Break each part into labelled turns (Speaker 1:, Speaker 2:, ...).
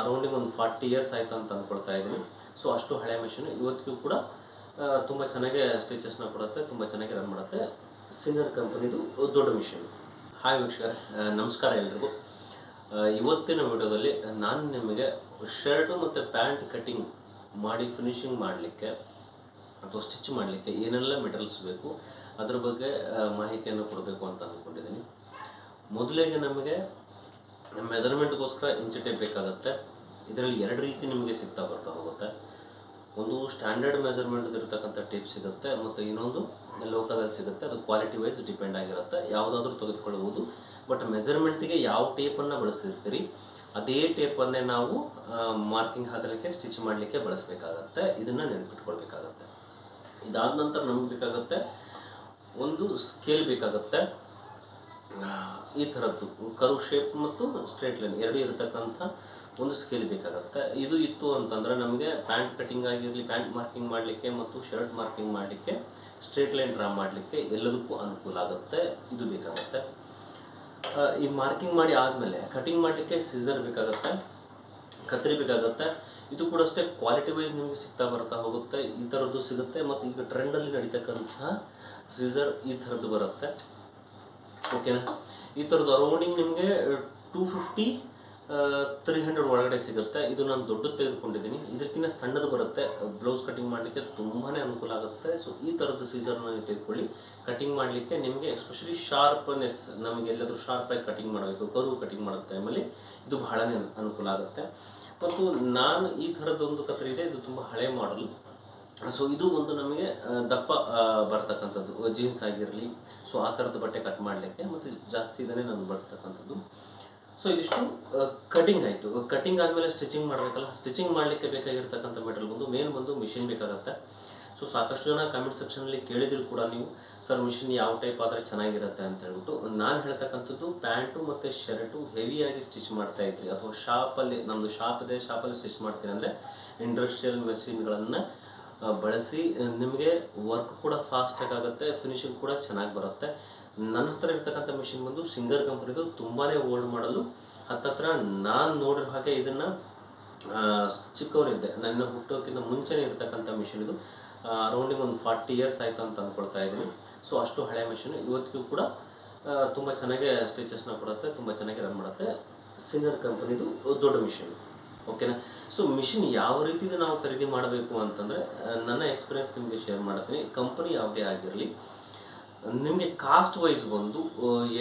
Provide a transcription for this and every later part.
Speaker 1: ಅರೌಂಡಿಗೆ ಒಂದು forty years ಆಯ್ತು ಅಂತ ಅಂದ್ಕೊಳ್ತಾ ಇದ್ದೀನಿ. ಸೊ ಅಷ್ಟು ಹಳೆ ಮೆಷಿನ್ ಇವತ್ತಿಗೂ ಕೂಡ ತುಂಬ ಚೆನ್ನಾಗಿ ಸ್ಟಿಚಸ್ನ ಕೊಡುತ್ತೆ, ತುಂಬ ಚೆನ್ನಾಗಿ ರನ್ ಮಾಡುತ್ತೆ. ಸಿಂಗರ್ ಕಂಪನಿದು ದೊಡ್ಡ ಮಿಷಿನ್ ಹಾಯ್ ವೀಕ್ಷಕರೇ ನಮಸ್ಕಾರ ಎಲ್ರಿಗೂ. ಇವತ್ತಿನ ವಿಡಿಯೋದಲ್ಲಿ ನಾನು ನಿಮಗೆ ಶರ್ಟು ಮತ್ತು ಪ್ಯಾಂಟ್ ಕಟ್ಟಿಂಗ್ ಮಾಡಿ ಫಿನಿಶಿಂಗ್ ಮಾಡಲಿಕ್ಕೆ ಅಥವಾ ಸ್ಟಿಚ್ ಮಾಡಲಿಕ್ಕೆ ಏನೆಲ್ಲ ಮೆಟೀರಿಯಲ್ಸ್ ಬೇಕು, ಅದ್ರ ಬಗ್ಗೆ ಮಾಹಿತಿಯನ್ನು ಕೊಡಬೇಕು ಅಂತ ಅಂದ್ಕೊಂಡಿದ್ದೀನಿ ಮೊದಲಿಗೆ ನಮಗೆ ಮೆಜರ್ಮೆಂಟ್ಗೋಸ್ಕರ ಇಂಚು ಟೇಪ್ ಬೇಕಾಗುತ್ತೆ. ಇದರಲ್ಲಿ ಎರಡು ರೀತಿ ನಿಮಗೆ ಸಿಗ್ತಾ ಬರ್ತಾ ಹೋಗುತ್ತೆ. ಒಂದು ಸ್ಟ್ಯಾಂಡರ್ಡ್ ಮೆಜರ್ಮೆಂಟ್ ಇರತಕ್ಕಂಥ ಟೇಪ್ ಸಿಗುತ್ತೆ, ಮತ್ತು ಇನ್ನೊಂದು ಲೋಕದಲ್ಲಿ ಸಿಗುತ್ತೆ. ಅದು ಕ್ವಾಲಿಟಿ ವೈಸ್ ಡಿಪೆಂಡ್ ಆಗಿರುತ್ತೆ. ಯಾವುದಾದ್ರೂ ತೆಗೆದುಕೊಳ್ಳಬಹುದು. ಬಟ್ ಮೆಜರ್ಮೆಂಟಿಗೆ ಯಾವ ಟೇಪನ್ನು ಬಳಸಿರ್ತೀರಿ, ಅದೇ ಟೇಪನ್ನೇ ನಾವು ಮಾರ್ಕಿಂಗ್ ಹಾಕಲಿಕ್ಕೆ ಸ್ಟಿಚ್ ಮಾಡಲಿಕ್ಕೆ ಬಳಸಬೇಕಾಗತ್ತೆ. ಇದನ್ನು ನೆನಪಿಟ್ಕೊಳ್ಬೇಕಾಗತ್ತೆ. ಇದಾದ ನಂತರ ನಮಗೆ ಬೇಕಾಗುತ್ತೆ ಒಂದು ಸ್ಕೇಲ್ ಬೇಕಾಗುತ್ತೆ. ಈ ಥರದ್ದು ಕರು ಶೇಪ್ ಮತ್ತು ಸ್ಟ್ರೇಟ್ ಲೈನ್ ಎರಡೂ ಇರತಕ್ಕಂಥ ಒಂದು ಸ್ಕೇಲ್ ಬೇಕಾಗುತ್ತೆ. ಇದು ಇತ್ತು ಅಂತಂದರೆ ನಮಗೆ ಪ್ಯಾಂಟ್ ಕಟಿಂಗ್ ಆಗಿರಲಿ ಪ್ಯಾಂಟ್ ಮಾರ್ಕಿಂಗ್ ಮಾಡಲಿಕ್ಕೆ ಮತ್ತು ಶರ್ಟ್ ಮಾರ್ಕಿಂಗ್ ಮಾಡಲಿಕ್ಕೆ ಸ್ಟ್ರೇಟ್ ಲೈನ್ ಡ್ರಾ ಮಾಡಲಿಕ್ಕೆ ಎಲ್ಲದಕ್ಕೂ ಅನುಕೂಲ ಆಗುತ್ತೆ. ಇದು ಬೇಕಾಗುತ್ತೆ. ಈ ಮಾರ್ಕಿಂಗ್ ಮಾಡಿ ಆದಮೇಲೆ ಕಟಿಂಗ್ ಮಾಡಲಿಕ್ಕೆ ಸೀಸರ್ ಬೇಕಾಗುತ್ತೆ ಕತ್ತರಿ ಬೇಕಾಗುತ್ತೆ. ಇದು ಕೂಡ ಅಷ್ಟೇ ಕ್ವಾಲಿಟಿ ವೈಸ್ ನಿಮಗೆ ಸಿಗ್ತಾ ಬರ್ತಾ ಹೋಗುತ್ತೆ. ಈ ಥರದ್ದು ಸಿಗುತ್ತೆ. ಮತ್ತು ಈಗ ಟ್ರೆಂಡಲ್ಲಿ ನಡೀತಕ್ಕಂತಹ ಸೀಸರ್ ಈ ಥರದ್ದು ಬರುತ್ತೆ. ಓಕೆನಾ ಈ ಥರದ್ದು ಅರೌಂಡಿಂಗ್ ನಿಮಗೆ ಟೂ ಫಿಫ್ಟಿ ತ್ರೀ ಹಂಡ್ರೆಡ್ ಒಳಗಡೆ ಸಿಗುತ್ತೆ. ಇದು ನಾನು ದೊಡ್ಡದು ತೆಗೆದುಕೊಂಡಿದ್ದೀನಿ. ಇದಕ್ಕಿಂತ ಸಣ್ಣದು ಬರುತ್ತೆ. ಬ್ಲೌಸ್ ಕಟಿಂಗ್ ಮಾಡಲಿಕ್ಕೆ ತುಂಬಾ ಅನುಕೂಲ ಆಗುತ್ತೆ. ಸೊ ಈ ಥರದ್ದು ಸೀಸರ್ನ ನೀವು ತೆಗೆದುಕೊಳ್ಳಿ. ಕಟಿಂಗ್ ಮಾಡಲಿಕ್ಕೆ ನಿಮಗೆ ಎಸ್ಪೆಷಲಿ ಶಾರ್ಪ್ನೆಸ್ ನಮಗೆ ಎಲ್ಲಾದರೂ ಶಾರ್ಪಾಗಿ ಕಟಿಂಗ್ ಮಾಡಬೇಕು ಕರು ಕಟಿಂಗ್ ಮಾಡೋ ಟೈಮಲ್ಲಿ, ಇದು ಬಹಳನೇ ಅನುಕೂಲ ಆಗುತ್ತೆ. ಮತ್ತು ನಾನು ಈ ಥರದ್ದೊಂದು ಕತ್ತರಿ ಇದೆ. ಇದು ತುಂಬ ಹಳೆ ಮಾಡಲು ಸೊ ಇದು ಒಂದು ನಮಗೆ ದಪ್ಪ ಬರ್ತಕ್ಕಂಥದ್ದು. ಜೀನ್ಸ್ ಆಗಿರಲಿ ಸೊ ಆ ಥರದ್ದು ಬಟ್ಟೆ ಕಟ್ ಮಾಡಲಿಕ್ಕೆ ಮತ್ತು ಜಾಸ್ತಿ ಇದನ್ನೇ ನಾನು ಬಳಸ್ತಕ್ಕಂಥದ್ದು. ಸೊ ಇದಿಷ್ಟು ಕಟಿಂಗ್ ಆಯಿತು. ಕಟಿಂಗ್ ಆದಮೇಲೆ ಸ್ಟಿಚಿಂಗ್ ಮಾಡಬೇಕಲ್ಲ ಸ್ಟಿಚಿಂಗ್ ಮಾಡಲಿಕ್ಕೆ ಬೇಕಾಗಿರ್ತಕ್ಕಂಥ ಮೆಟೀರಿಯಲ್ ಬಂದು ಮೇನ್ ಬಂದು ಮಿಷಿನ್ ಬೇಕಾಗುತ್ತೆ. ಸೊ ಸಾಕಷ್ಟು ಜನ ಕಮೆಂಟ್ ಸೆಕ್ಷನಲ್ಲಿ ಕೇಳಿದ್ರು ಕೂಡ ನೀವು ಸರ್ ಮಿಷಿನ್ ಯಾವ ಟೈಪ್ ಆದರೆ ಚೆನ್ನಾಗಿರುತ್ತೆ? ಅಂತ ಹೇಳ್ಬಿಟ್ಟು, ನಾನು ಹೇಳ್ತಕ್ಕಂಥದ್ದು ಪ್ಯಾಂಟು ಮತ್ತು ಶರ್ಟು ಹೆವಿಯಾಗಿ ಸ್ಟಿಚ್ ಮಾಡ್ತಾ ಇದ್ರಿ. ಅಥವಾ ಶಾಪಲ್ಲಿ ನಮ್ಮದು ಶಾಪ್ ಇದೆ, ಶಾಪಲ್ಲಿ ಸ್ಟಿಚ್ ಮಾಡ್ತೀನಿ ಅಂದರೆ ಇಂಡಸ್ಟ್ರಿಯಲ್ ಮೆಷಿನ್ಗಳನ್ನು ಬಳಸಿ ನಿಮಗೆ ವರ್ಕ್ ಕೂಡ ಫಾಸ್ಟಾಗಿ ಆಗುತ್ತೆ ಫಿನಿಶಿಂಗ್ ಕೂಡ ಚೆನ್ನಾಗಿ ಬರುತ್ತೆ. ನನ್ನ ಹತ್ರ ಇರ್ತಕ್ಕಂಥ ಮಿಷಿನ್ ಬಂದು ಸಿಂಗರ್ ಕಂಪ್ನಿದು ತುಂಬಾ ಓಲ್ಡ್ ಮಾಡಲು ಹತ್ತತ್ರ ನಾನು ನೋಡಿರೋ ಹಾಗೆ ಇದನ್ನು ಚಿಕ್ಕವನಿದ್ದೆ. ನನ್ನ ಹುಟ್ಟೋಕ್ಕಿಂತ ಮುಂಚೆನೇ ಇರ್ತಕ್ಕಂಥ ಮಿಷಿನ್ ಇದು. ಅರೌಂಡಿಂಗ್ ಒಂದು ಫಾರ್ಟಿ ಇಯರ್ಸ್ ಆಯಿತು ಅಂತ ಅಂದ್ಕೊಳ್ತಾ ಇದ್ದೀನಿ. ಸೊ ಅಷ್ಟು ಹಳೆ ಮಿಷಿನ್ ಇವತ್ತಿಗೂ ಕೂಡ ತುಂಬ ಚೆನ್ನಾಗಿ ಸ್ಟಿಚಸ್ನ ಕೊಡುತ್ತೆ, ತುಂಬ ಚೆನ್ನಾಗಿ ರನ್ ಮಾಡುತ್ತೆ. ಸಿಂಗರ್ ಕಂಪನಿದು ದೊಡ್ಡ ಮಿಷಿನ್ ಓಕೆನಾ ಸೊ ಮಿಷಿನ್ ಯಾವ ರೀತಿ ನಾವು ಖರೀದಿ ಮಾಡಬೇಕು ಅಂತಂದರೆ ನನ್ನ ಎಕ್ಸ್ಪೀರಿಯನ್ಸ್ ನಿಮಗೆ ಶೇರ್ ಮಾಡ್ತೀನಿ. ಕಂಪನಿ ಯಾವುದೇ ಆಗಿರಲಿ, ನಿಮಗೆ ಕಾಸ್ಟ್ ವೈಸ್ ಬಂದು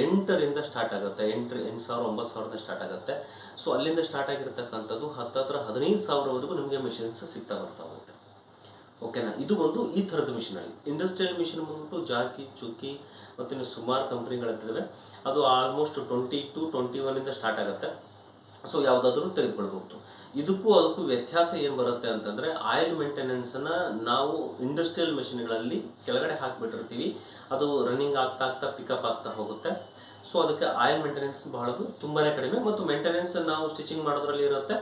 Speaker 1: ಎಂಟರಿಂದ ಸ್ಟಾರ್ಟ್ ಆಗುತ್ತೆ. ಎಂಟು ಎಂಟು ಸಾವಿರ, ಒಂಬತ್ತು ಸಾವಿರದಿಂದ ಸ್ಟಾರ್ಟ್ ಆಗುತ್ತೆ. ಸೊ ಅಲ್ಲಿಂದ ಸ್ಟಾರ್ಟ್ ಆಗಿರ್ತಕ್ಕಂಥದ್ದು ಹತ್ತತ್ರ ಹದಿನೈದು ಸಾವಿರವರೆಗೂ ನಿಮಗೆ ಮಿಷಿನ್ಸ್ ಸಿಗ್ತಾ ಬರ್ತಾ ಹೋಗುತ್ತೆ. ಓಕೆನಾ ಇದು ಒಂದು ಈ ಥರದ ಮಿಷಿನ್ ಆಗಿ ಇಂಡಸ್ಟ್ರಿಯಲ್ ಮಿಷಿನ್ ಬಂದ್ಬಿಟ್ಟು ಜಾಕಿ, ಚುಕ್ಕಿ ಮತ್ತು ಇನ್ನು ಸುಮಾರು ಕಂಪ್ನಿಗಳಿದ್ದಾವೆ ಅದು ಆಲ್ಮೋಸ್ಟ್ ಟ್ವೆಂಟಿ ಟು ಟ್ವೆಂಟಿ ಒನ್ನಿಂದ ಸ್ಟಾರ್ಟ್ ಆಗುತ್ತೆ. ಸೊ ಯಾವುದಾದ್ರೂ ತೆಗೆದುಕೊಳ್ಬಹುದು. ಇದಕ್ಕೂ ಅದಕ್ಕೂ ವ್ಯತ್ಯಾಸ ಏನು ಬರುತ್ತೆ ಅಂತಂದರೆ ಆಯಿಲ್ ಮೇಂಟೆನೆನ್ಸನ್ನು ನಾವು ಇಂಡಸ್ಟ್ರಿಯಲ್ ಮೆಷಿನ್ಗಳಲ್ಲಿ ಕೆಳಗಡೆ ಹಾಕಿಬಿಟ್ಟಿರ್ತೀವಿ. ಅದು ರನ್ನಿಂಗ್ ಆಗ್ತಾ ಆಗ್ತಾ ಪಿಕಪ್ ಆಗ್ತಾ ಹೋಗುತ್ತೆ. ಸೊ ಅದಕ್ಕೆ ಆಯಿಲ್ ಮೇಂಟೆನೆನ್ಸ್ ಬಹಳದು ತುಂಬಾ ಕಡಿಮೆ ಮತ್ತು ಮೇಂಟೆನೆನ್ಸ್ ನಾವು ಸ್ಟಿಚಿಂಗ್ ಮಾಡೋದ್ರಲ್ಲಿ ಇರುತ್ತೆ.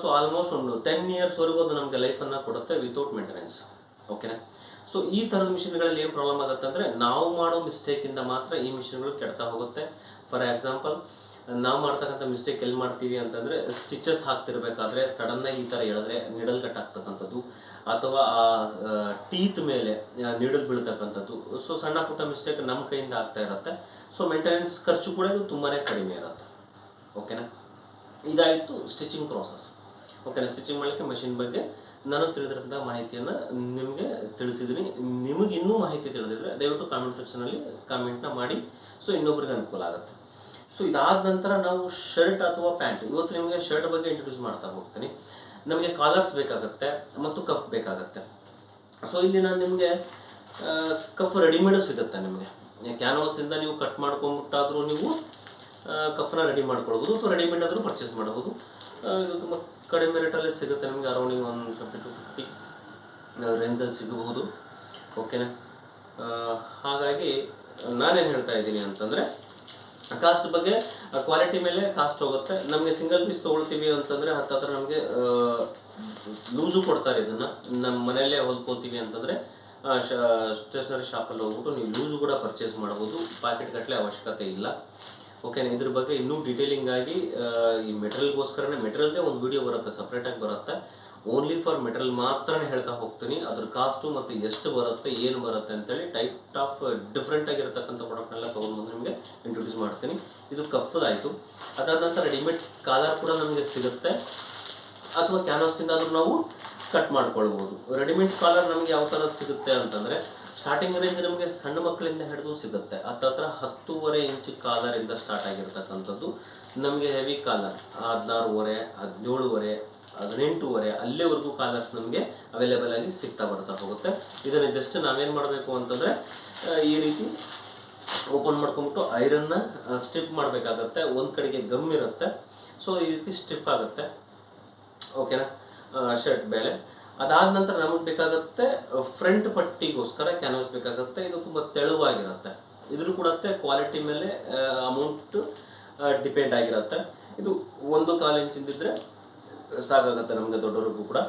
Speaker 1: ಸೊ ಆಲ್ಮೋಸ್ಟ್ ಒಂದು ಟೆನ್ ಇಯರ್ಸ್ವರೆಗೂ ಅದು ನಮಗೆ ಲೈಫನ್ನು ಕೊಡುತ್ತೆ ವಿತೌಟ್ ಮೇಂಟೆನೆನ್ಸ್ ಓಕೆನಾ ಸೊ ಈ ಥರದ ಮಿಷಿನ್ಗಳಲ್ಲಿ ಏನು ಪ್ರಾಬ್ಲಮ್ ಆಗುತ್ತೆ ಅಂದರೆ ನಾವು ಮಾಡೋ ಮಿಸ್ಟೇಕಿಂದ ಮಾತ್ರ ಈ ಮಿಷಿನ್ಗಳು ಕೆಡ್ತಾ ಹೋಗುತ್ತೆ. ಫಾರ್ ಎಕ್ಸಾಂಪಲ್ ನಾವು ಮಾಡ್ತಕ್ಕಂಥ ಮಿಸ್ಟೇಕ್ ಎಲ್ಲಿ ಮಾಡ್ತೀವಿ ಅಂತಂದರೆ ಸ್ಟಿಚಸ್ ಹಾಕ್ತಿರ್ಬೇಕಾದ್ರೆ ಸಡನ್ನಾಗಿ ಈ ಥರ ಹೇಳಿದ್ರೆ ನಿಡಲ್ ಕಟ್ ಆಗ್ತಕ್ಕಂಥದ್ದು ಅಥವಾ ಆ ಟೀತ್ ಮೇಲೆ ನಿಡಲ್ ಬೀಳ್ತಕ್ಕಂಥದ್ದು. ಸೊ ಸಣ್ಣ ಪುಟ್ಟ ಮಿಸ್ಟೇಕ್ ನಮ್ಮ ಕೈಯಿಂದ ಆಗ್ತಾ ಇರುತ್ತೆ. ಸೊ ಮೇಂಟೆನೆನ್ಸ್ ಖರ್ಚು ಕೂಡ ಇದು ತುಂಬಾ ಕಡಿಮೆ ಇರುತ್ತೆ. ಓಕೆನಾ ಇದಾಯಿತು ಸ್ಟಿಚಿಂಗ್ ಪ್ರೋಸೆಸ್ ಓಕೆನಾ ಸ್ಟಿಚಿಂಗ್ ಮಾಡಲಿಕ್ಕೆ ಮೆಷಿನ್ ಬಗ್ಗೆ ನಾನು ತಿಳಿದಿರೋಂಥ ಮಾಹಿತಿಯನ್ನು ನಿಮಗೆ ತಿಳಿಸಿದ್ದೀನಿ. ನಿಮಗೆ ಇನ್ನೂ ಮಾಹಿತಿ ತಿಳಿದಿದ್ರೆ ದಯವಿಟ್ಟು ಕಾಮೆಂಟ್ ಸೆಕ್ಷನಲ್ಲಿ ಕಾಮೆಂಟ್ನ ಮಾಡಿ. ಸೊ ಇನ್ನೊಬ್ರಿಗೆ ಅನುಕೂಲ ಆಗುತ್ತೆ. ಸೊ ಇದಾದ ನಂತರ ನಾವು ಶರ್ಟ್ ಅಥವಾ ಪ್ಯಾಂಟ್ ಇವತ್ತು ನಿಮಗೆ ಶರ್ಟ್ ಬಗ್ಗೆ ಇಂಟ್ರೊಡ್ಯೂಸ್ ಮಾಡ್ತಾ ಹೋಗ್ತೀನಿ. ನಮಗೆ ಕಾಲರ್ಸ್ ಬೇಕಾಗುತ್ತೆ ಮತ್ತು ಕಫ್ ಬೇಕಾಗುತ್ತೆ. ಸೊ ಇಲ್ಲಿ ನಾನು ನಿಮಗೆ ಕಫ್ ರೆಡಿಮೇಡು ಸಿಗುತ್ತೆ ನಿಮಗೆ. ಕ್ಯಾನ್ವಾಸಿಂದ ನೀವು ಕಟ್ ಮಾಡ್ಕೊಂಬಿಟ್ಟಾದರೂ ನೀವು ಕಫ್ನ ರೆಡಿ ಮಾಡ್ಕೊಳ್ಬೋದು ಅಥವಾ ರೆಡಿಮೇಡ್ ಆದರೂ ಪರ್ಚೇಸ್ ಇದು ತುಂಬ ಕಡಿಮೆ ರೇಟಲ್ಲಿ ಸಿಗುತ್ತೆ ನಿಮಗೆ ಅರೌಂಡಿಂಗ್ ಒಂದು ಫಿಫ್ಟಿ ಟು ಫಿಫ್ಟಿ ರೇಂಜಲ್ಲಿ ಸಿಗಬಹುದು. ಓಕೆನಾ ಹಾಗಾಗಿ ನಾನೇನು ಹೇಳ್ತಾ ಇದ್ದೀನಿ ಅಂತಂದರೆ ಕಾಸ್ಟ್ ಬಗ್ಗೆ ಕ್ವಾಲಿಟಿ ಮೇಲೆ ಕಾಸ್ಟ್ ಹೋಗುತ್ತೆ. ನಮಗೆ ಸಿಂಗಲ್ ಪೀಸ್ ತೊಗೊಳ್ತೀವಿ ಅಂತಂದರೆ ಹತ್ತತ್ರ ನಮಗೆ ಲೂಸು ಕೊಡ್ತಾರೆ ಇದನ್ನು. ನಮ್ಮ ಮನೆಯಲ್ಲೇ ಹೊಲ್ಕೋತೀವಿ ಅಂತಂದರೆ ಸ್ಟೇಷನರಿ ಶಾಪಲ್ಲಿ ಹೋಗ್ಬಿಟ್ಟು ನೀವು ಲೂಸು ಕೂಡ ಪರ್ಚೇಸ್ ಮಾಡ್ಬೋದು. ಪ್ಯಾಕೆಟ್ ಕಟ್ಟಲೆ ಅವಶ್ಯಕತೆ ಇಲ್ಲ. ಓಕೆನಾ ಇದ್ರ ಬಗ್ಗೆ ಇನ್ನೂ ಡೀಟೇಲಿಂಗ್ ಆಗಿ ಈ ಮೆಟೀರಿಯಲ್ಗೋಸ್ಕರನೇ ಮೆಟೀರಿಯಲ್ದೇ ಒಂದು ವಿಡಿಯೋ ಬರುತ್ತೆ ಸಪ್ರೇಟಾಗಿ ಬರುತ್ತೆ. ಓನ್ಲಿ ಫಾರ್ ಮೆಟೀರಿಯಲ್ ಮಾತ್ರನೇ ಹೇಳ್ತಾ ಹೋಗ್ತೀನಿ. ಅದ್ರ ಕಾಸ್ಟು ಮತ್ತು ಎಷ್ಟು ಬರುತ್ತೆ, ಏನು ಬರುತ್ತೆ ಅಂತೇಳಿ ಟೈಪ್ ಆಫ್ ಡಿಫ್ರೆಂಟ್ ಆಗಿರತಕ್ಕಂಥ ಪ್ರಾಡಕ್ಟ್ನೆಲ್ಲ ತೊಗೊಂಡ್ಬಂದು ನಿಮಗೆ ಇಂಟ್ರೊಡ್ಯೂಸ್ ಮಾಡ್ತೀನಿ. ಇದು ಕಪ್ಪದಾಯಿತು. ಅದಾದ ನಂತರ ರೆಡಿಮೇಡ್ ಕಾಲರ್ ಕೂಡ ನಮಗೆ ಸಿಗುತ್ತೆ. ಅಥವಾ ಕ್ಯಾನ್ವಾಸಿಂದಾದ್ರೂ ನಾವು ಕಟ್ ಮಾಡ್ಕೊಳ್ಬೋದು. ರೆಡಿಮೇಡ್ ಕಾಲರ್ ನಮಗೆ ಯಾವ ಥರ ಸಿಗುತ್ತೆ ಅಂತಂದರೆ ಸ್ಟಾರ್ಟಿಂಗ್ ರೇಂಜ್ ನಮಗೆ ಸಣ್ಣ ಮಕ್ಕಳಿಂದ ಹಿಡಿದು ಸಿಗುತ್ತೆ. ಹತ್ತತ್ರ ಹತ್ತೂವರೆ ಇಂಚ್ ಕಾಲರಿಂದ ಸ್ಟಾರ್ಟ್ ಆಗಿರ್ತಕ್ಕಂಥದ್ದು. ನಮಗೆ ಹೆವಿ ಕಾಲರ್ ಹದಿನಾರೂವರೆ, ಹದಿನೇಳುವರೆ ಹದಿನೆಂಟೂವರೆ, ಅಲ್ಲಿವರೆಗೂ ಕಾಲರ್ಸ್ ನಮಗೆ ಅವೈಲೇಬಲ್ ಆಗಿ ಸಿಗ್ತಾ ಬರ್ತಾ ಹೋಗುತ್ತೆ. ಇದನ್ನು ಜಸ್ಟ್ ನಾವೇನು ಮಾಡಬೇಕು ಅಂತಂದರೆ ಈ ರೀತಿ ಓಪನ್ ಮಾಡ್ಕೊಂಬಿಟ್ಟು ಐರನ್ನ ಸ್ಟಿಪ್ ಮಾಡಬೇಕಾಗತ್ತೆ. ಒಂದು ಕಡೆಗೆ ಗಮ್ ಇರುತ್ತೆ. ಸೊ ಈ ರೀತಿ ಸ್ಟಿಪ್ ಆಗುತ್ತೆ. ಓಕೆನಾ ಶರ್ಟ್ ಮೇಲೆ. ಅದಾದ ನಂತರ ನಮಗೆ ಬೇಕಾಗುತ್ತೆ ಫ್ರಂಟ್ ಪಟ್ಟಿಗೋಸ್ಕರ ಕ್ಯಾನ್ವಾಸ್ ಬೇಕಾಗುತ್ತೆ. ಇದು ತುಂಬ ತೆಳುವಾಗಿರುತ್ತೆ. ಇದ್ರೂ ಕೂಡ ಅಷ್ಟೇ ಕ್ವಾಲಿಟಿ ಮೇಲೆ ಅಮೌಂಟ್ ಡಿಪೆಂಡ್ ಆಗಿರುತ್ತೆ. ಇದು ಒಂದು ಕಾಲು ಇಂಚಿಂದಿದ್ರೆ ಸಾಕಾಗುತ್ತೆ ನಮಗೆ ದೊಡ್ಡವ್ರಿಗೂ ಕೂಡ.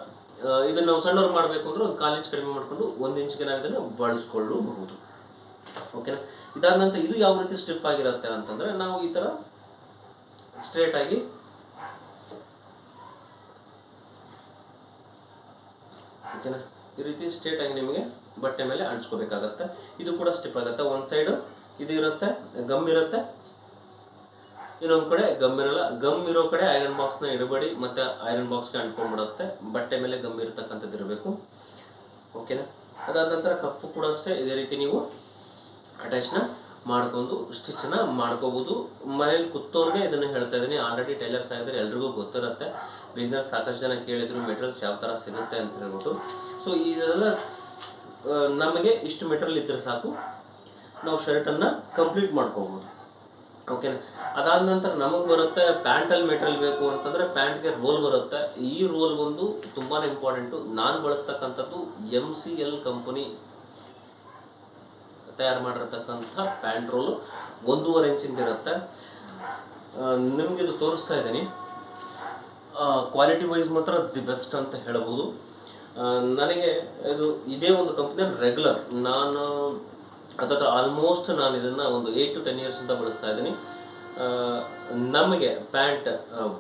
Speaker 1: ಇದನ್ನು ನಾವು ಸಣ್ಣವ್ರು ಮಾಡಬೇಕು ಅಂದ್ರೆ ಒಂದು ಕಾಲು ಇಂಚ್ ಕಡಿಮೆ ಮಾಡಿಕೊಂಡು ಒಂದು ಇಂಚ್ಗೆ ನಾವು ಬಳಸ್ಕೊಳ್ಳಬಹುದು. ಓಕೆನಾ ಇದಾದ ನಂತರ ಇದು ಯಾವ ರೀತಿ ಸ್ಟ್ರಿಪ್ ಆಗಿರುತ್ತೆ ಅಂತಂದ್ರೆ ನಾವು ಈ ಥರ ಸ್ಟ್ರೇಟ್ ಆಗಿ ಓಕೆನಾ ಈ ರೀತಿ ಸ್ಟ್ರೇಟ್ ಆಗಿ ನಿಮಗೆ ಬಟ್ಟೆ ಮೇಲೆ ಅಂಟಿಸ್ಕೋಬೇಕಾಗತ್ತೆ. ಇದು ಕೂಡ ಸ್ಟಿಪ್ ಆಗುತ್ತೆ. ಒಂದು ಸೈಡು ಇದು ಇರುತ್ತೆ ಗಮ್ ಇರುತ್ತೆ ಇನ್ನೊಂದು ಕಡೆ ಗಮ್ ಇರಲ್ಲ. ಗಮ್ ಇರೋ ಕಡೆ ಐರನ್ ಬಾಕ್ಸ್ನ ಇಡಬೇಡಿ, ಮತ್ತೆ ಐರನ್ ಬಾಕ್ಸ್ಗೆ ಅಂಟ್ಕೊಂಡ್ಬಿಡುತ್ತೆ. ಬಟ್ಟೆ ಮೇಲೆ ಗಮ್ ಇರತಕ್ಕಂಥದ್ದು ಇರಬೇಕು. ಓಕೆನಾ ಅದಾದ ನಂತರ ಕಫು ಕೂಡ ಅಷ್ಟೇ. ಇದೇ ರೀತಿ ನೀವು ಅಟ್ಯಾಚ್ನ ಮಾಡ್ಕೊಂಡು ಸ್ಟಿಚ್ನ ಮಾಡ್ಕೋಬೋದು. ಮನೇಲಿ ಕೂತೋರ್ಗೆ ಇದನ್ನು ಹೇಳ್ತಾ ಇದ್ದೀನಿ. ಆಲ್ರೆಡಿ ಟೈಲರ್ಸ್ ಆಗಿದ್ರೆ ಎಲ್ರಿಗೂ ಗೊತ್ತಿರುತ್ತೆ. ಬಿಸ್ನೆಸ್ ಸಾಕಷ್ಟು ಜನ ಕೇಳಿದ್ರು ಮೆಟೀರಿಯಲ್ಸ್ ಯಾವ ಥರ ಸಿಗುತ್ತೆ ಅಂತ ಹೇಳ್ಬಿಟ್ಟು. ಸೊ ಇದೆಲ್ಲ ನಮಗೆ ಇಷ್ಟು ಮೆಟೀರಿಯಲ್ ಇದ್ದರೆ ಸಾಕು. ನಾವು ಶರ್ಟನ್ನು ಕಂಪ್ಲೀಟ್ ಮಾಡ್ಕೋಬೋದು. ಓಕೆನಾ ಅದಾದ ನಂತರ ನಮಗೆ ಬರುತ್ತೆ ಪ್ಯಾಂಟಲ್ಲಿ ಮೆಟೀರಿಯಲ್ ಬೇಕು ಅಂತಂದರೆ ಪ್ಯಾಂಟ್ಗೆ ರೋಲ್ ಬರುತ್ತೆ. ಈ ರೋಲ್ ಒಂದು ತುಂಬಾ ಇಂಪಾರ್ಟೆಂಟು ನಾನು ಬಳಸ್ತಕ್ಕಂಥದ್ದು ಎಂ ಸಿ ಎಲ್ ಕಂಪನಿ ತಯಾರು ಮಾಡಿರ್ತಕ್ಕಂಥ ಪ್ಯಾಂಟ್ ರೋಲು ಒಂದೂವರೆ ಇಂಚಿಂದ ಇರುತ್ತೆ. ನಿಮ್ಗೆ ಇದು ತೋರಿಸ್ತಾ ಇದ್ದೀನಿ. ಕ್ವಾಲಿಟಿ ವೈಸ್ ಮಾತ್ರ ದಿ ಬೆಸ್ಟ್ ಅಂತ ಹೇಳ್ಬೋದು. ನನಗೆ ಇದು ಇದೇ ಒಂದು ಕಂಪ್ನಿ ರೆಗ್ಯುಲರ್ ನಾನು ಅಥವಾ ಆಲ್ಮೋಸ್ಟ್ ನಾನು ಇದನ್ನು ಒಂದು ಏಯ್ಟ್ ಟು ಟೆನ್ ಇಯರ್ಸ್ ಅಂತ ಬಳಸ್ತಾ ಇದ್ದೀನಿ. ನಮಗೆ ಪ್ಯಾಂಟ್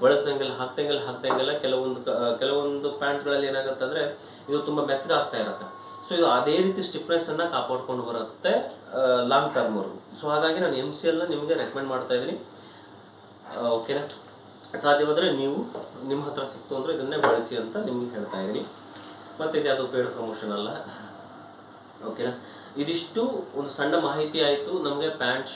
Speaker 1: ಬಳಸ್ದಂಗೆಲ್ಲ, ಹಾಕ್ದಂಗೆಲ್ಲ ಹಾಕ್ದಂಗೆಲ್ಲ ಕೆಲವೊಂದು ಕೆಲವೊಂದು ಪ್ಯಾಂಟ್ಗಳಲ್ಲಿ ಏನಾಗುತ್ತೆ ಅಂದರೆ ಇದು ತುಂಬ ಮೆತ್ತಗೆ ಆಗ್ತಾ ಇರುತ್ತೆ. ಸೊ ಇದು ಅದೇ ರೀತಿ ಸ್ಟಿಫ್ನೆಸ್ಸನ್ನು ಕಾಪಾಡ್ಕೊಂಡು ಬರುತ್ತೆ ಲಾಂಗ್ ಟರ್ಮ್ವರೆಗೂ ಸೊ ಹಾಗಾಗಿ ನಾನು ಎಂ ಸಿ ಎಲ್ನ ನಿಮಗೆ ರೆಕಮೆಂಡ್ ಮಾಡ್ತಾ ಇದ್ದೀನಿ. ಓಕೆನಾ ಸಾಧ್ಯವಾದರೆ ನೀವು ನಿಮ್ಮ ಹತ್ರ ಸಿಕ್ತು ಅಂದರೆ ಇದನ್ನೇ ಬಳಸಿ ಅಂತ ನಿಮಗೆ ಹೇಳ್ತಾ ಇದ್ದೀನಿ. ಮತ್ತು ಇದು ಯಾವುದು ಪೇಡ್ ಪ್ರಮೋಷನ್ ಅಲ್ಲ? ಓಕೆನಾ ಇದಿಷ್ಟು ಒಂದು ಸಣ್ಣ ಮಾಹಿತಿ ಆಯಿತು. ನಮಗೆ ಪ್ಯಾಂಟ್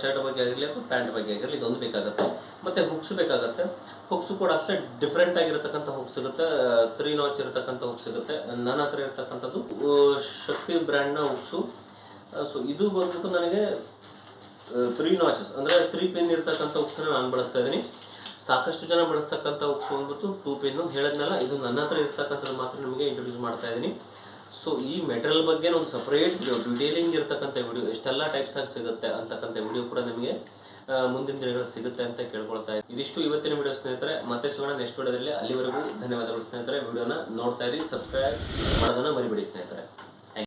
Speaker 1: ಶರ್ಟ್ ಬಗ್ಗೆ ಆಗಿರಲಿ ಅಥವಾ ಪ್ಯಾಂಟ್ ಬಗ್ಗೆ ಆಗಿರಲಿ ಇದೊಂದು ಬೇಕಾಗುತ್ತೆ. ಮತ್ತು ಹುಕ್ಸ್ ಬೇಕಾಗುತ್ತೆ. ಹುಕ್ಸು ಕೂಡ ಅಷ್ಟೇ ಡಿಫ್ರೆಂಟ್ ಆಗಿರತಕ್ಕಂಥ ಹುಕ್ ಸಿಗುತ್ತೆ. ತ್ರೀ ನಾಚ್ ಇರತಕ್ಕಂಥ ಹುಕ್ ಸಿಗುತ್ತೆ. ನನ್ನ ಹತ್ರ ಇರತಕ್ಕಂಥದ್ದು ಶಕ್ತಿ ಬ್ರ್ಯಾಂಡ್ನ ಹುಕ್ಸು. ಸೊ ಇದು ಬಂದ್ಬಿಟ್ಟು ನನಗೆ ತ್ರೀ ನಾಚಸ್ ಅಂದರೆ ತ್ರೀ ಪಿನ್ ಇರತಕ್ಕಂಥ ಹುಕ್ಸನ್ನು ನಾನು ಬಳಸ್ತಾ ಇದ್ದೀನಿ. ಸಾಕಷ್ಟು ಜನ ಬಳಸ್ತಕ್ಕಂಥ ಹುಕ್ಸ್ ಬಂದ್ಬಿಟ್ಟು ಟೂ ಪಿನ್ನು ಹೇಳಿದ್ನಲ್ಲ, ಇದು ನನ್ನ ಹತ್ರ ಇರ್ತಕ್ಕಂಥದ್ದು ಮಾತ್ರ ನಿಮಗೆ ಇಂಟ್ರೊಡ್ಯೂಸ್ ಮಾಡ್ತಾ ಇದ್ದೀನಿ. ಸೊ ಈ ಮೆಟೀರಿಯಲ್ ಬಗ್ಗೆ ಒಂದು ಸಪ್ರೇಟ್ ಡೀಟೇಲಿಂಗ್ ಡಿಟೇಲಿಂಗ್ ಇರ್ತಕ್ಕಂಥ ವಿಡಿಯೋ ಎಷ್ಟೆಲ್ಲ ಟೈಪ್ಸ್ ಆಗಿ ಸಿಗುತ್ತೆ ಅಂತಕ್ಕಂಥ ವಿಡಿಯೋ ಕೂಡ ನಿಮಗೆ ಮುಂದಿನ ದಿನಗಳಲ್ಲಿ ಸಿಗುತ್ತೆ ಅಂತ ಕೇಳ್ಕೊಳ್ತಾ ಇದ್ದೀನಿ. ಇದಿಷ್ಟು ಇವತ್ತಿನ ವಿಡಿಯೋ ಸ್ನೇಹಿತರೆ. ಮತ್ತೆ ಸಿಗೋಣ ನೆಕ್ಸ್ಟ್ ವಿಡಿಯೋದಲ್ಲಿ ಅಲ್ಲಿವರೆಗೂ ಧನ್ಯವಾದಗಳು ಸ್ನೇಹಿತರೆ. ವಿಡಿಯೋನ ನೋಡ್ತಾ ಇರಿ ಸಬ್ಸ್ಕ್ರೈಬ್ ಮಾಡೋದನ್ನ ಮರಿಬೇಡಿ ಸ್ನೇಹಿತರೆ.